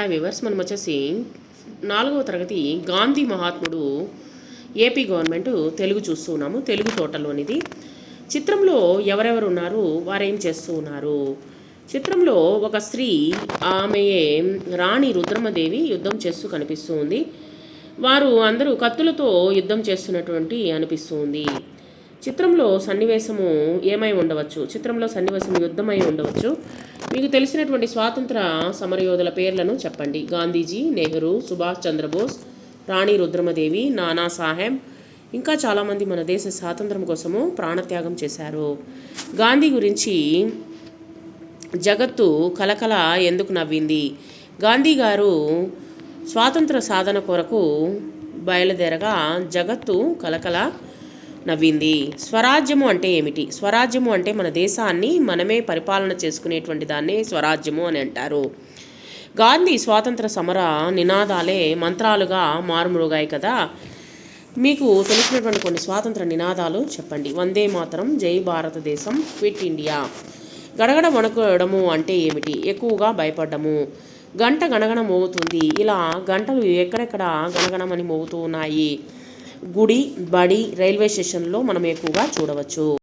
Hi viewers మనం వచ్చేసి నాలుగవ తరగతి గాంధీ మహాత్ముడు ఏపీ గవర్నమెంట్ తెలుగు చూస్తూ ఉన్నాము. తెలుగు తోటలోనిది. చిత్రంలో ఎవరెవరు ఉన్నారు? వారేం చేస్తూ ఉన్నారు? చిత్రంలో ఒక స్త్రీ ఆమెయే రాణి రుద్రమదేవి యుద్ధం చేస్తూ కనిపిస్తూ ఉంది వారు అందరూ కత్తులతో యుద్ధం చేస్తున్నటువంటి అనిపిస్తుంది. చిత్రంలో సన్నివేశము ఏమై ఉండవచ్చు? చిత్రంలో సన్నివేశం యుద్ధమై ఉండవచ్చు. మీకు తెలిసినటువంటి స్వాతంత్ర సమరయోధుల పేర్లను చెప్పండి. గాంధీజీ నెహ్రూ సుభాష్ చంద్రబోస్ రాణి రుద్రమదేవి నానా సాహెబ్ ఇంకా చాలామంది మన దేశ స్వాతంత్రం కోసము ప్రాణత్యాగం చేశారు. గాంధీ గురించి జగత్తు కలకల ఎందుకు నవ్వింది? గాంధీ గారు స్వాతంత్ర సాధన కొరకు బయలుదేరగా జగత్తు కలకల నవ్వింది. స్వరాజ్యము అంటే ఏమిటి? స్వరాజ్యము అంటే మన దేశాన్ని మనమే పరిపాలన చేసుకునేటువంటి దాన్నే స్వరాజ్యము అని అంటారు. గాంధీ స్వాతంత్ర సమర నినాదాలే మంత్రాలుగా మారుమురుగాయి కదా. మీకు తెలిసినటువంటి కొన్ని స్వాతంత్ర నినాదాలు చెప్పండి. వందే మాత్రం జై భారతదేశం క్విట్ ఇండియా. గడగడ వణకడము అంటే ఏమిటి? ఎక్కువగా భయపడ్డము. గంట గణగణ మోగుతుంది. ఇలా గంటలు ఎక్కడెక్కడ గణగణమని మోగుతూ ఉన్నాయి. గుడి బడి రైల్వే స్టేషన్లో మనం ఎక్కువగా చూడవచ్చు.